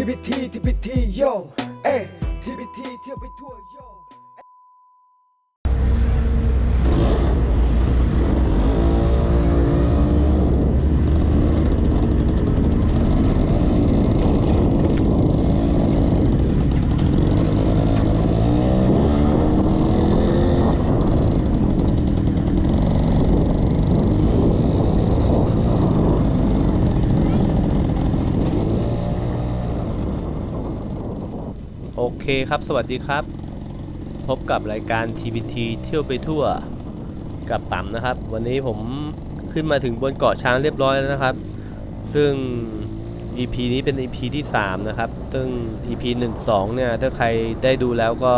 ทีพีทีทีพีทีโยเอทีพีทีเที่ยวไปทั่ว yo โอ เคครับ สวัสดีครับ พบกับรายการ TPT เที่ยวไปทั่วกับปั๊มนะครับ วันนี้ผมขึ้นมาถึงบนเกาะช้างเรียบร้อยแล้วนะครับ ซึ่ง EP นี้เป็น EP ที่ 3 นะครับ ซึ่ง EP 1 2 เนี่ย ถ้าใครได้ดูแล้วก็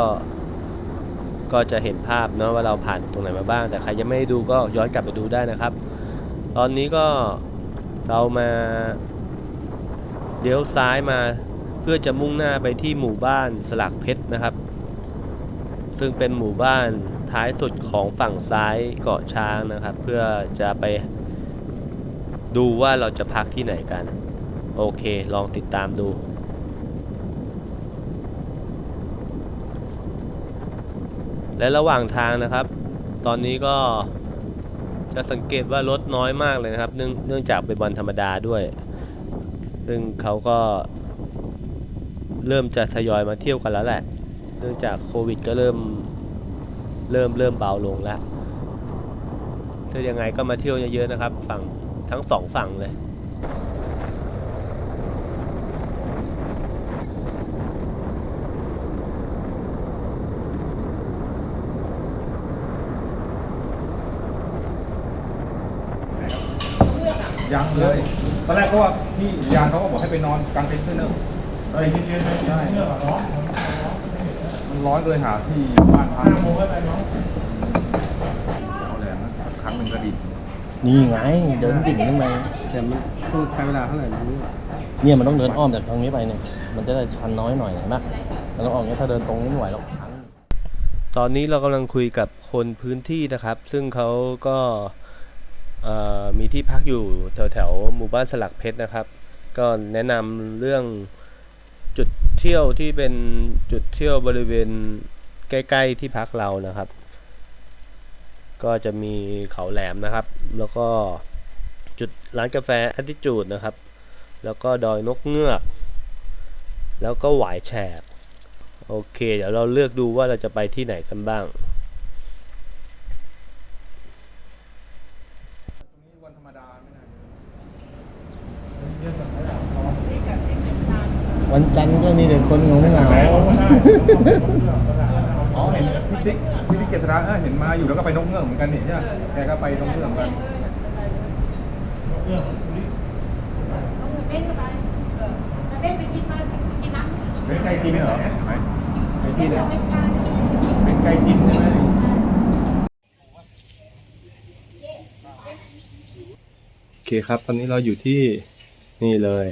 ก็จะเห็นภาพเนาะว่าเราผ่านตรงไหนมาบ้าง แต่ใครยังไม่ได้ดูก็ย้อนกลับไปดูได้นะครับ ตอนนี้ก็เรามาเลี้ยวซ้ายมา เพื่อจะมุ่งหน้าไปที่หมู่บ้านสลักเพชรนะครับ ซึ่งเป็นหมู่บ้านท้ายสุดของฝั่งซ้ายเกาะช้างนะครับ เพื่อจะไปดูว่าเราจะพักที่ไหนกัน โอเค ลองติดตามดู และระหว่างทางนะครับ ตอนนี้ก็จะสังเกตว่ารถน้อยมากเลยนะครับ เนื่องเนื่องจากเป็นวันธรรมดาด้วย ซึ่งเขาก็ เริ่มจะทยอยมาเที่ยวกันแล้วแหละ เนื่องจากโควิดก็เริ่มเริ่มเริ่มเบาลงแล้วถ้ายังไงก็มาเที่ยวเยอะๆนะครับ ฝั่งทั้งสองฝั่งเลยยังเลย ตอนแรกก็ว่าพี่ยานเขาก็บอกให้ไปนอนกลางเต็นท์เพื่อนเนอะ เอ้ยเย็นๆใช่มันร้อนเลยหาที่บ้านพักเอาแรงนะครั้งหนึ่งก็ดีนี่ไงเดินดิ่งขึ้นมาแต่มันต้องใช้เวลาเท่าไหร่ไม่รู้เนี่ยมันต้องเดินอ้อมจากทางนี้ไปเนี่ยมันจะได้ชันน้อยหน่อยเห็นปะมันต้องออกเนี้ยถ้าเดินตรงนี้ไม่ไหวหรอกชันตอนนี้เรากำลังคุยกับคนพื้นที่นะครับ ซึ่งเขาก็มีที่พักอยู่แถวแถวหมู่บ้านสลักเพชรนะครับ ก็แนะนำเรื่อง เที่ยวที่เป็นจุดเที่ยวบริเวณใกล้ ๆ ที่พักเรานะครับ ก็จะมีเขาแหลมนะครับ แล้วก็จุดร้านกาแฟ Attitude นะครับ แล้วก็ดอยนกเงือก แล้วก็หวายแฉก โอเค เดี๋ยวเราเลือกดูว่าเราจะไปที่ไหนกันบ้าง วันธรรมดาไม่น่า วันจันทร์ก็มีแต่คนเหงาเหงาอ๋อเห็นพี่ติ๊กพี่ติ๊กเกษราเออเห็นมาอยู่แล้วก็ไปนกเงือกเหมือนกันนี่ใช่ไหมแกก็ไปนกเงือกเหมือนกันเป็นไก่จินเหรอไหนไก่จินเนี่ยเป็นไก่จินใช่ไหมโอเคครับ ตอนนี้เราอยู่ที่นี่เลย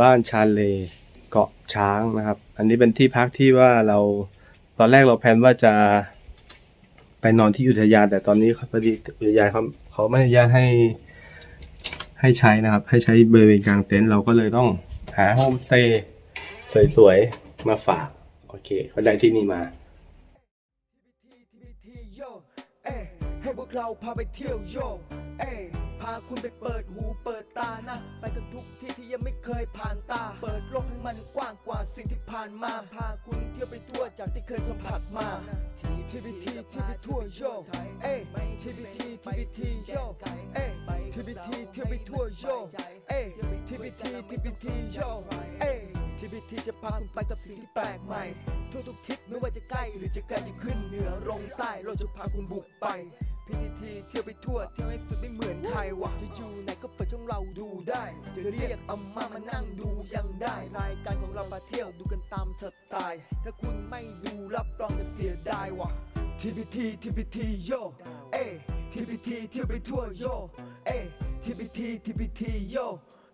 บ้านชาเล เกาะช้างนะครับ อันนี้เป็นที่พักที่ว่าเราตอนแรกเราแพลนว่าจะไปนอนที่อุทยาน แต่ตอนนี้พอดีอุทยานเขาเขาไม่อนุญาตให้ให้ใช้นะครับ ให้ใช้บริเวณกลางเต็นท์เราก็เลยต้องหาโฮมสเตย์สวยๆ มาฝาก โอเคเขาได้ที่นี่มา ให้พวกเราพาไปเที่ยว yo เอ พาคุณไปเปิดหูเปิดตานะ ไปกันทุกที่ที่ยังไม่เคยผ่านตา เปิดโลกให้มันกว้างกว่าสิ่งที่ผ่านมา พาคุณเที่ยวไปทั่วจากที่เคยสัมผัสมา TPT TPT ทั่ว yo เอ้ TPT TPT yo เอ้ TPT เที่ยวไปทั่ว yo เอ้ TPT TPT yo เอ้ TPT จะพาคุณไปกับสิ่งที่แปลกใหม่ทั่วทุกทิศไม่ว่าจะใกล้หรือจะไกลจะขึ้นเหนือลงใต้เราจะพาคุณบุกไป พีทีเที่ยวไปทั่วเที่ยวให้สุดไม่เหมือนใครวะจะอยู่ไหนก็เปิดช่องเราดูได้ จะเรียกอาม่ามานั่งดูยังได้ รายการของเรามาเที่ยวดูกันตามสไตล์ ถ้าคุณไม่ดูรับรองจะเสียดายวะทีวีทีทีโยเอทีพีทีเที่ยวไปทั่วโยเอทีพีทีทีพีทีโย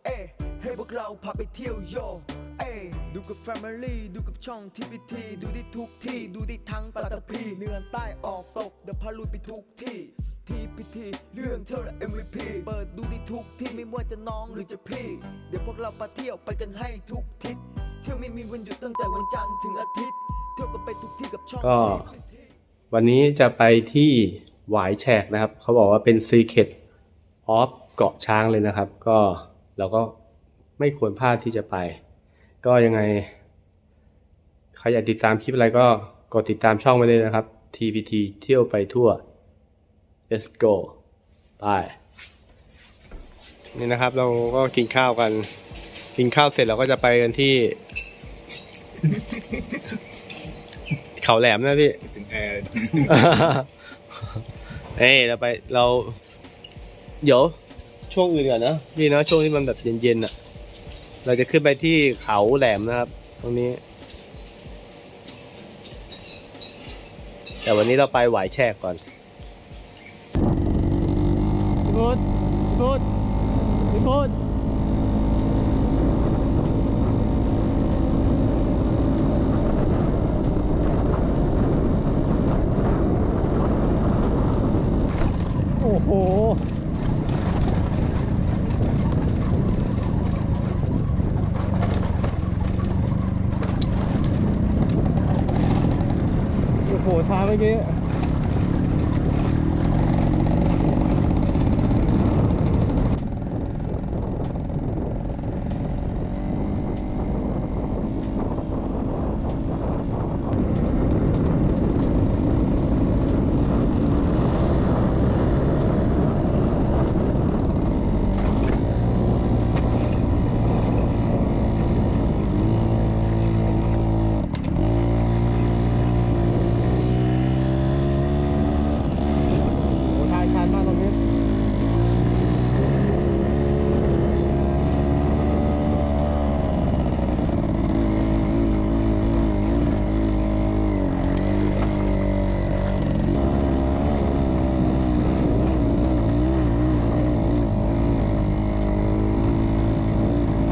เอ้ให้พวกเราพาไปเที่ยวโยเอ้ดูกับ Family ดูกับช่องทีพีทีดูได้ทุกที่ ดูได้ทั้งปัตตภีเหนือใต้ออกตกเดี๋ยวพาลุยไปทุกที่ทีพีทีเรื่องเท่าละ MVP เปิดดูได้ทุกที่ไม่ว่าจะน้องหรือจะพี่ เดี๋ยวพวกเราไปเที่ยวไปกันให้ทุกทิศเที่ยวไม่มีวันหยุดตั้งแต่วันจันทร์ถึงอาทิตย์ เที่ยวกันไปทุกที่กับช่องก็ วันนี้จะไปที่หวายแฉกนะครับ เขาบอกว่าเป็น Secret of เกาะช้างเลยนะครับ ก็ เราก็ไม่ควรพลาดที่จะไป ก็ยังไงใครอยากติดตามคลิปอะไรก็กดติดตามช่องไว้เลยนะครับ TPT เที่ยวไปทั่ว let's go ไปนี่นะครับเราก็กินข้าวกัน กินข้าวเสร็จเราก็จะไปกันที่ เขาแหลมนะพี่ถึงแอร์เอ้ยเราไปเรา เดี๋ยว ช่วงอื่นก่อนนะนี่นะช่วงที่มันแบบเย็นๆอะ เราจะขึ้นไปที่เขาแหลมนะครับ ตรงนี้ แต่วันนี้เราไปหวายแฉกก่อนพี่พุทธพี่พุทธพี่พุทธโอ้โห โอ้โหทางเมื่อกี้ โอ้ทางชันมากตรงนี้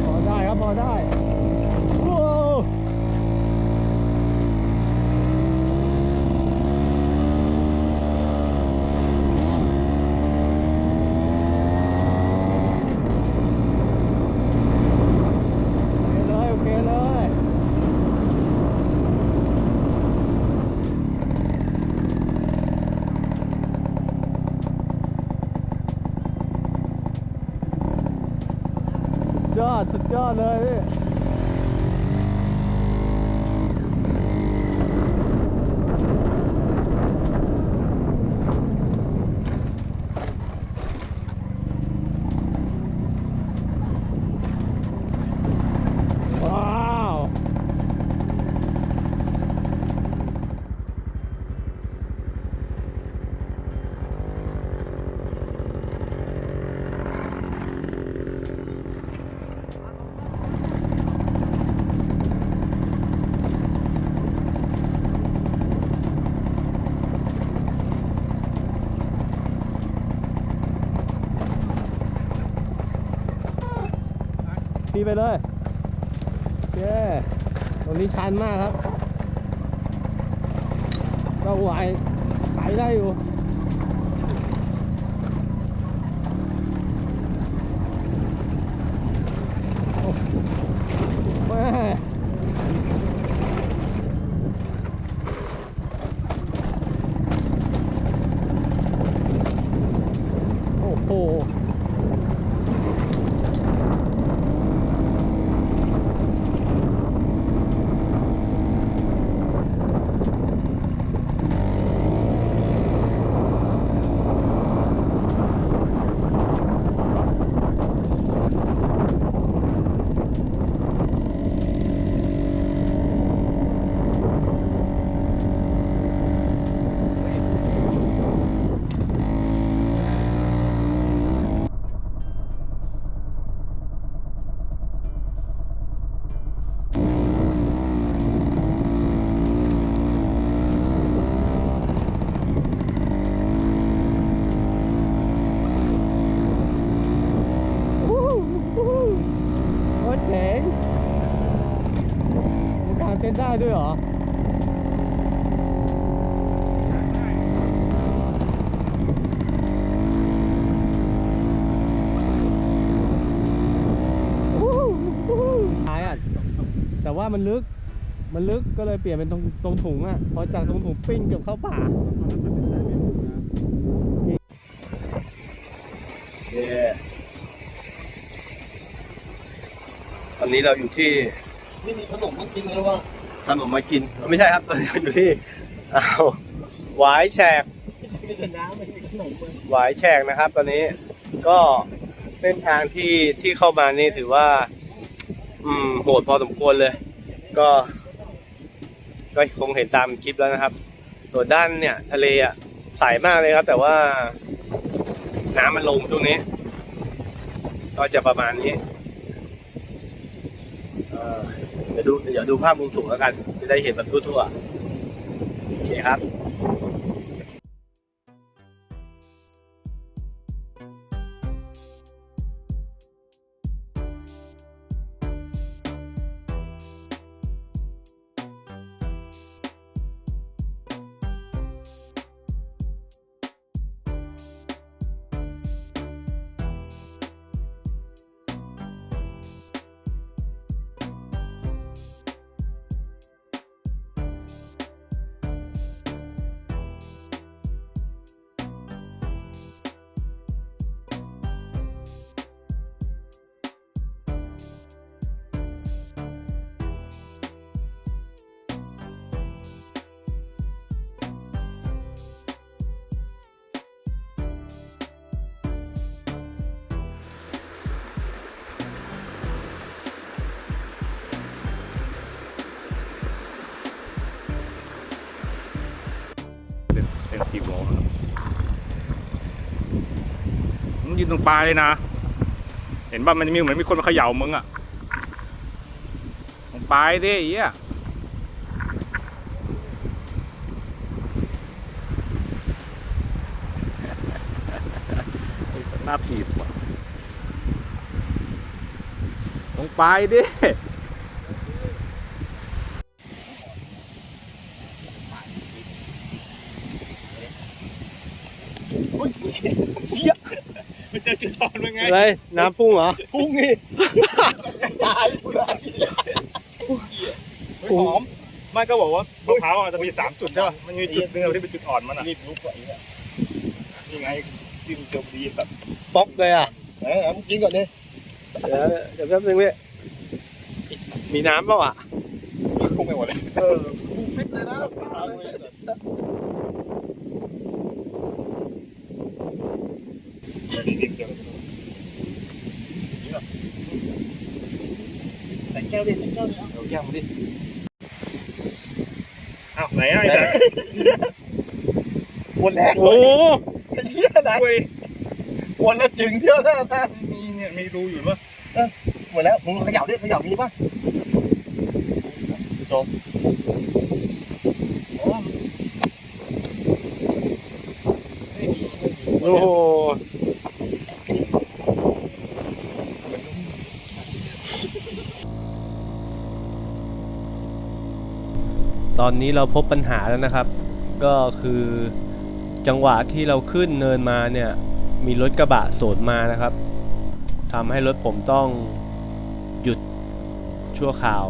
พอได้ครับ พอได้โอ้โอเคเลย โอเคเลย สุด ยอ ตีไปเลยเย้ตรงนี้ชันมากครับก็ไหวไปได้อยู่ โอ้แม่โอ้โห ด้วยเหรอ หายอะ แต่ ว่ามันลึก มันลึกก็เลยเปลี่ยนเป็นตรงตรงถุงอะ พอจากตรงถุงปิ้งเกือบเข้าป่าตอนนี้เราอยู่ที่นี่มีขนมมากินแล้วว่าขนมมากิน ไม่ใช่ครับตอนนี้เราอยู่ที่อ้าวหวายแฉกมีแต่น้ำไม่มีขนมเลยหวายแฉกนะครับ ตอนนี้ก็เส้นทางที่ที่เข้ามานี่ถือว่า อืมโหดพอสมควรเลย ก็ก็คงเห็นตามคลิปแล้วนะครับ ส่วนด้านเนี่ย ทะเลอะใสมากเลยครับ แต่ว่าน้ำมันลงช่วงนี้ ก็จะประมาณนี้เอ่อเดี๋ยวดูเดี๋ยวดูภาพมุมสูงแล้วกัน จะได้เห็นแบบทั่วๆโอเคครับ โมงครับมึงยืนตรงปลายเลยนะ เห็นป่ะมันจะมีเหมือนมีคนมาเขย่ามึงอะตรงปลายดิไอ้เหี้ยหน้าถีบว่ะตรงปลายดิ มันจะจุด อ่อนมันไงอะไรน้ำพุ่งเหรอ พุ่งนี่ ตายกูเลยหอมไม่ก็บอกว่ามะพร้าวอะจะมีสามจุดใช่ป่ะมันมีจุดหนึงที่เป็นจุดอ่อนมันอะรีบลุกกว่านี้นี่ไงที่มันจะดีแบบป๊อกเลยอะ เออเอากินก่อนดิเดี๋ยวเดี๋ยวแป๊บนึงเว้ยมีน้ำเปล่าอะคงไม่หมดเลยเออกูฟิตเลยนะเอาเลย แต่แก้วดิแต่แก้วดิเอาแก้วมาดิอ้าไหนอะไอ้แจ๊คหมดแล้วโอ้โหเหี้ยนะเว้ยหมดแล้วจึงเที่ยวหน้าท่านมีเนี่ยมีรูอยู่ป่ะหมดแล้วมึงขย่าดิขย่ามีปะผู้ชมโอ้โห อนนี้เราพบปัญหาแล้วนะครับ ก็คือจังหวะที่เราขึ้นเนินมาเนี่ย มีรถกระบะสวนมานะครับทำให้รถผมต้องหยุดชั่วคราว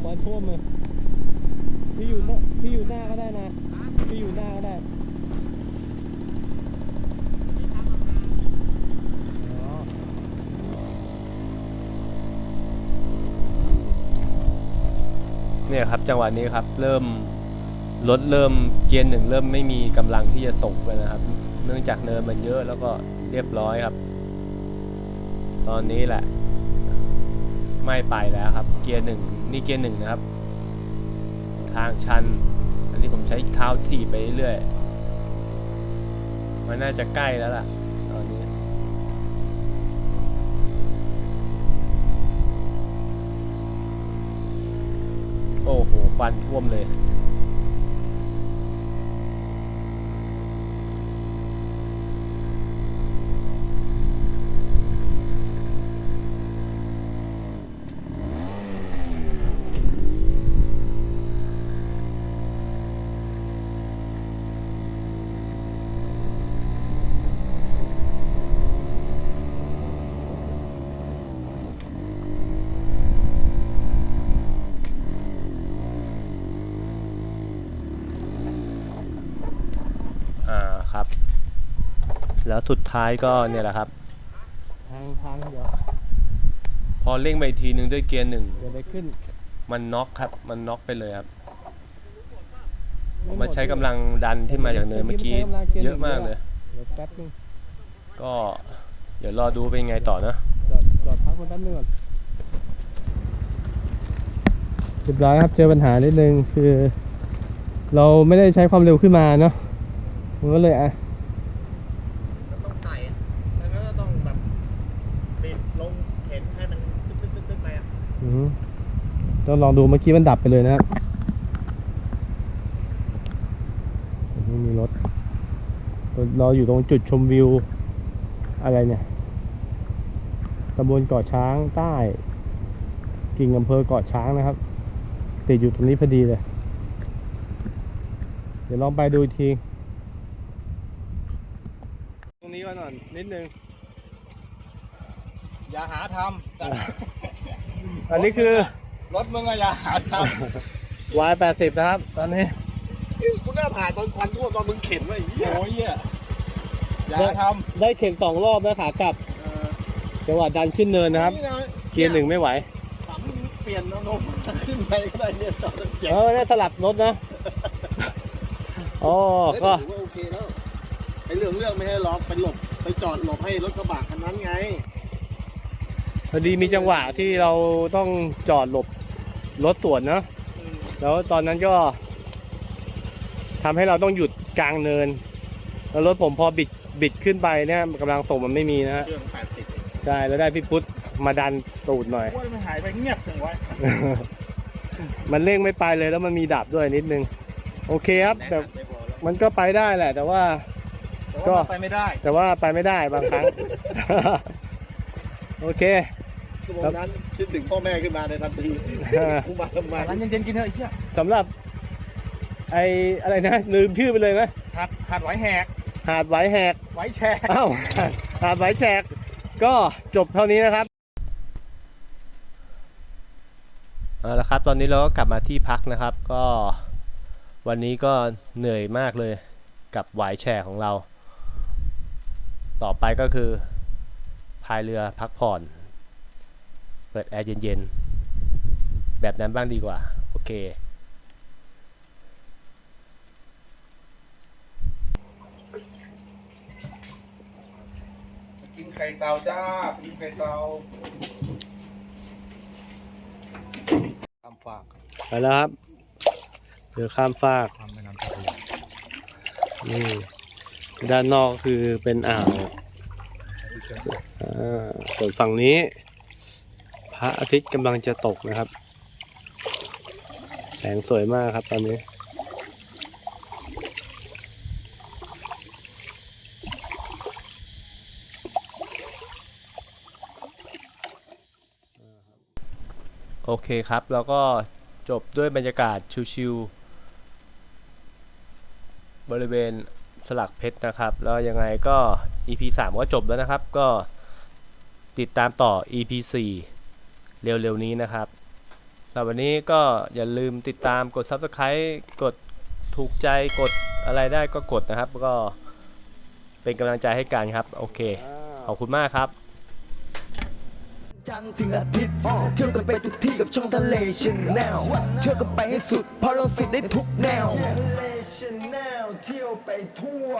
ควันท่วมเลยพี่อยู่พี่อยู่หน้าก็ได้นะ พี่อยู่หน้าก็ได้ เนี่ยครับจังหวะนี้ครับเริ่มรถเริ่มเกียร์หนึ่งเริ่มไม่มีกำลังที่จะส่งไปนะครับ เนื่องจากเนินมันเยอะแล้วก็เรียบร้อยครับ ตอนนี้แหละ ไม่ไปแล้วครับ เกียร์หนึ่งนี่เกียร์หนึ่งนะครับ ทางชัน อันนี้ผมใช้เท้าถีบไปเรื่อยมันน่าจะใกล้แล้วล่ะ ควันท่วมเลย แล้วสุดท้ายก็เนี่ยแหละครับ ทางทางเดี๋ยวพอเร่งไปอีกทีหนึ่งด้วยเกียร์หนึ่งเดี๋ยวได้ขึ้นมันน็อกครับ มันน็อกไปเลยครับมันใช้กำลังดันที่มาจากเนินเมื่อกี้เยอะมากเลย เดี๋ยวแป๊บนึงก็เดี๋ยวรอดูเป็นไงต่อนะจอดจอดพักคนแป๊บนึงก่อนเรียบร้อยครับเจอปัญหานิดนึงคือ เราไม่ได้ใช้ความเร็วขึ้นมาเนาะมันก็เลยอะ ต้องไต่แล้วก็ต้องแบบปิดลงเข็นให้มันตึ๊กตึ๊กตึ๊กตึ๊กไปอะ อือฮึ ต้องลองดูเมื่อกี้มันดับไปเลยนะครับไม่มีรถ เราอยู่ตรงจุดชมวิว อะไรเนี่ยตำบลเกาะช้างใต้ กิ่งอำเภอเกาะช้างนะครับติดอยู่ตรงนี้พอดีเลย เดี๋ยวลองไปดูอีกที ตรงนี้มาหน่อยนิดนึง อย่าหาทอันนี้คือำ รถมึงอะอย่าหาท Y 8 0นะครับ ตอนนี้ำกูน่าถ่ายตอนควันท่วมตอนมึงเข็นไว้โอ้ยเหี้ยอย่าทได้เข็นสองรอบแล้วขากลับำเออจังหวะดันขึ้นเนินนะครับ นี่นะเกียร์หนึ่งไม่ไหวปั๊มเปลี่ยนแล้วนมขึ้นไปก็ได้เนี่ยจอดแล้วเจ็บเออได้สลับรถนะอ๋อเฮ้ยก็ถือว่าโอเคแล้วไอ้เรื่องเรื่องไม่ให้ล็อกไปหลบไปจอดหลบให้รถกระบะคันนั้นไงพอดีมีจังหวะที่เราต้องจอดหลบ รถตรวจนะแล้วตอนนั้นก็ทำให้เราต้องหยุดกลางเนิน แล้วรถผมพอบิดบิดขึ้นไปเนี่ยกำลังส่งมันไม่มีนะฮะเครื่องแปดสิบใช่แล้วได้พี่พุทธมาดันตูดหน่อยว่ามันหายไปเงียบจังวะมันเร่งไม่ไปเลยแล้วมันมีดับด้วยนิดนึง โอเคครับแต่ไม่พอแล้วมันก็ไปได้แหละ แต่ว่าแต่ก็ว่ามันไปไม่ได้ แต่ว่าไปไม่ได้บางครั้ง โอเค ชั่วโมงนั้นคิดถึงพ่อแม่ขึ้นมาในทันทีกูมาทำไมร้านเย็นๆกินเถอะไอ้เหี้ยสำหรับไออะไรนะลืมชื่อไปเลยไหมหัดหัดไหวแหกหาดไหวแหกไหวแชกอ้าวหาดไหวแฉกก็จบเท่านี้นะครับเอาละครับตอนนี้เราก็กลับมาที่พักนะครับ ก็วันนี้ก็เหนื่อยมากเลยกับหวายแฉของเรา ต่อไปก็คือพายเรือพักผ่อน เปิดแอร์เย็นๆ แบบนั้นบ้างดีกว่า โอเค กินไข่เตาจ้า กินไข่เตาตามฝากไปแล้วครับเรือข้ามฟากทำแม่น้ำตาลีนี่ด้านนอกคือเป็นอ่าวอ่าส่วนฝั่งนี้พ ระอาทิตย์กำลังจะตกนะครับ แสงสวยมากครับตอนนี้ โอเคครับ แล้วก็จบด้วยบรรยากาศชิวๆบริเวณสลักเพชรนะครับ แล้วยังไงก็ EP 3 ก็จบแล้วนะครับ ก็ติดตามต่อ EP 4 เร็วๆนี้นะครับสำหรับวันนี้ก็อย่าลืมติดตามกด Subscribe กดถูกใจกดอะไรได้ก็กดนะครับ ก็เป็นกำลังใจให้กันครับ โอเค ขอบคุณมากครับ จันทร์ถึงอาทิตย์เที่ยวกันไปทุกที่กับช่องทะเลชแนลเที่ยวกันไปให้สุดเพราะเราสิทธิ์ได้ทุกแนวทะเลชแนลเที่ยวไปทั่ว